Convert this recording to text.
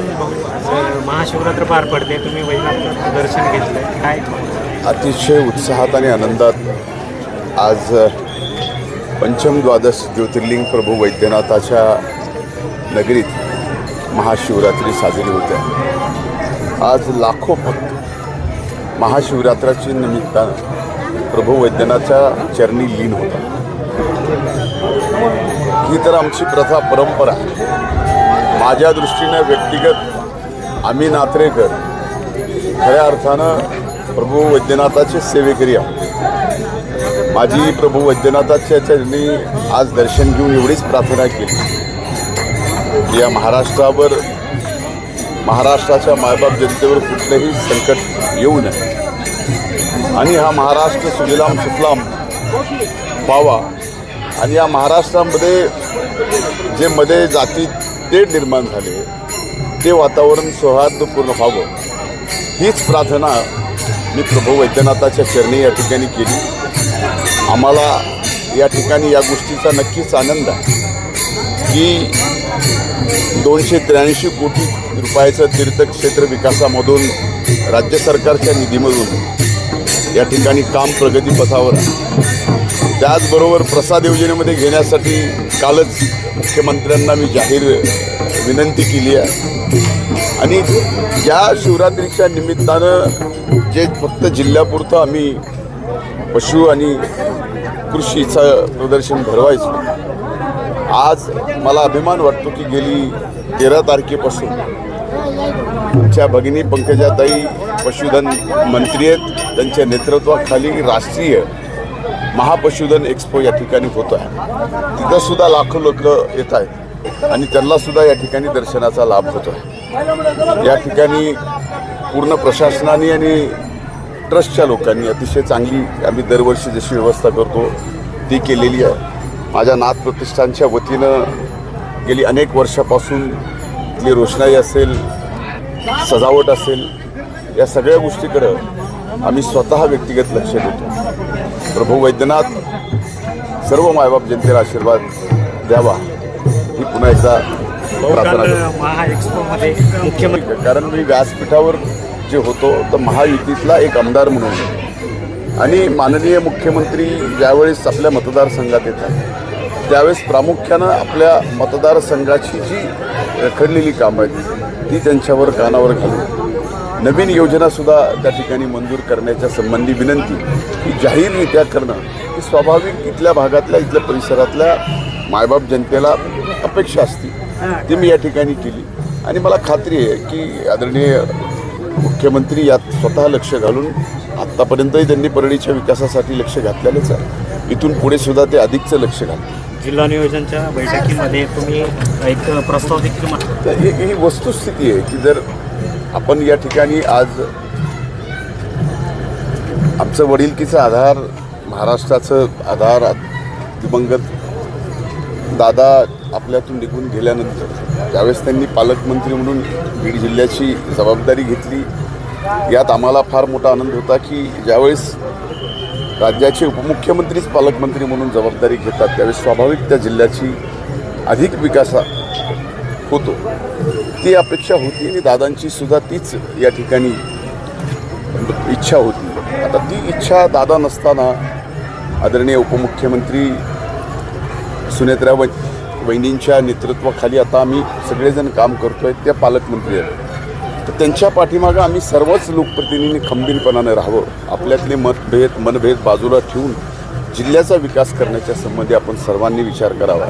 दरम्यान महाशिवरात्र पार पडते. तुम्ही वैजनाथ दर्शन घेतलं काय? अतिशय उत्साहात आणि आनंदात आज पंचम द्वादश ज्योतिर्लिंग प्रभू वैद्यनाथाच्या नगरीत महाशिवरात्री साजरी होते. आज लाखो भक्त महाशिवरात्राची निमित्तानं प्रभू वैद्यनाथच्या चरणी लीन होता ही तर आमची प्रथा परंपरा माझ्या दृष्टीनं व्यक्तिगत आम्ही नात्रेकर खऱ्या अर्थानं प्रभू वैद्यनाथाचे सेवेकरी आहोत. माझी प्रभू वैद्यनाथाच्या चरणी आज दर्शन घेऊन एवढीच प्रार्थना केली. की या महाराष्ट्रावर महाराष्ट्राच्या मायबाप जनतेवर कुठलंही संकट येऊ नये. आणि हा महाराष्ट्र सुजलाम सुफलाम व्हावा आणि या महाराष्ट्रामध्ये जे मध्ये जाती तेढ निर्माण झाले. ते वातावरण सौहार्दपूर्ण व्हावं. हीच प्रार्थना मी प्रभू वैद्यनाथाच्या चरणी या ठिकाणी केली. आम्हाला या ठिकाणी या गोष्टीचा नक्कीच आनंद आहे. की दोनशे त्र्याऐंशी कोटी रुपयाचं तीर्थक्षेत्र विकासामधून राज्य सरकारच्या निधीमधून या ठिकाणी काम प्रगतीपथावर आहे. त्याचबरोबर प्रसाद योजनेमध्ये घेण्यासाठी कालच मुख्यमंत्र्यांना मी जाहीर विनंती केली आहे. आणि या शिवरात्रीच्या निमित्तानं जे फक्त जिल्ह्यापुरतं आम्ही पशु आणि कृषीचं प्रदर्शन भरवायचो आज मला अभिमान वाटतो की गेली तेरा तारखेपासून आमच्या भगिनी पंकजाताई पशुधन मंत्री आहेत त्यांच्या नेतृत्वाखाली राष्ट्रीय महापशुधन एक्सपो या ठिकाणी होतो आहे. तिथं सुद्धा लाखो लोक येत आहेत आणि त्यांना सुद्धा या ठिकाणी दर्शनाचा लाभ होतो आहे या ठिकाणी पूर्ण प्रशासनाने आणि ट्रस्टच्या लोकांनी अतिशय चांगली आम्ही दरवर्षी जशी व्यवस्था करतो ती केलेली आहे. माझ्या नाथ प्रतिष्ठानच्या वतीनं गेली अनेक वर्षापासून इथली रोषणाई असेल सजावट असेल या सगळ्या गोष्टीकडं आम्ही स्वतः व्यक्तिगत लक्ष देतो. प्रभू वैद्यनाथ सर्व मायबाप जनतेला आशीर्वाद द्यावा. ही पुन्हा एकदा प्रार्थना कारण मी व्यासपीठावर जे होतो तर महायुतीतला एक आमदार म्हणून आणि माननीय मुख्यमंत्री ज्यावेळेस आपल्या मतदारसंघात येतात त्यावेळेस प्रामुख्यानं आपल्या मतदारसंघाची जी रखडलेली कामं आहेत ती त्यांच्यावर कानावर घालून नवीन योजनासुद्धा त्या ठिकाणी मंजूर करण्याच्या संबंधी विनंती ही जाहीररित्या करणं ही स्वाभाविक इथल्या भागातल्या इथल्या परिसरातल्या मायबाप जनतेला अपेक्षा असती. ती मी या ठिकाणी केली. आणि मला खात्री आहे की आदरणीय मुख्यमंत्री यात स्वतः लक्ष घालून आत्तापर्यंतही त्यांनी परळीच्या विकासासाठी लक्ष घातलेलंच आहे. इथून पुढे सुद्धा ते अधिकचं लक्ष घालतील. जिल्हा नियोजनच्या बैठकीमध्ये तुम्ही एक प्रस्ताव देखील ही वस्तुस्थिती आहे की जर आपण या ठिकाणी आज आमचं वडिलकीचा आधार महाराष्ट्राचं आधार दिवंगत दादा आपल्यातून निघून गेल्यानंतर ज्यावेळेस त्यांनी पालकमंत्री म्हणून बीड जिल्ह्याची जबाबदारी घेतली यात आम्हाला फार मोठा आनंद होता की ज्यावेळेस राज्याचे उपमुख्यमंत्रीच पालकमंत्री म्हणून जबाबदारी घेतात त्यावेळेस स्वाभाविक त्या जिल्ह्याची अधिक विकासा होतो. ती अपेक्षा होती आणि दादांची सुद्धा तीच या ठिकाणी इच्छा होती. आता ती इच्छा दादा नसताना आदरणीय उपमुख्यमंत्री सुनेत्रा वै वहिनींच्या नेतृत्वाखाली आता आम्ही सगळेजण काम करतो आहे त्या पालकमंत्री आहेत तर त्यांच्या पाठीमागं आम्ही सर्वच लोकप्रतिनिधींनी खंबीरपणानं राहावं आपल्यातले मतभेद मनभेद बाजूला ठेवून जिल्ह्याचा विकास करण्याच्या संबंधी आपण सर्वांनी विचार करावा.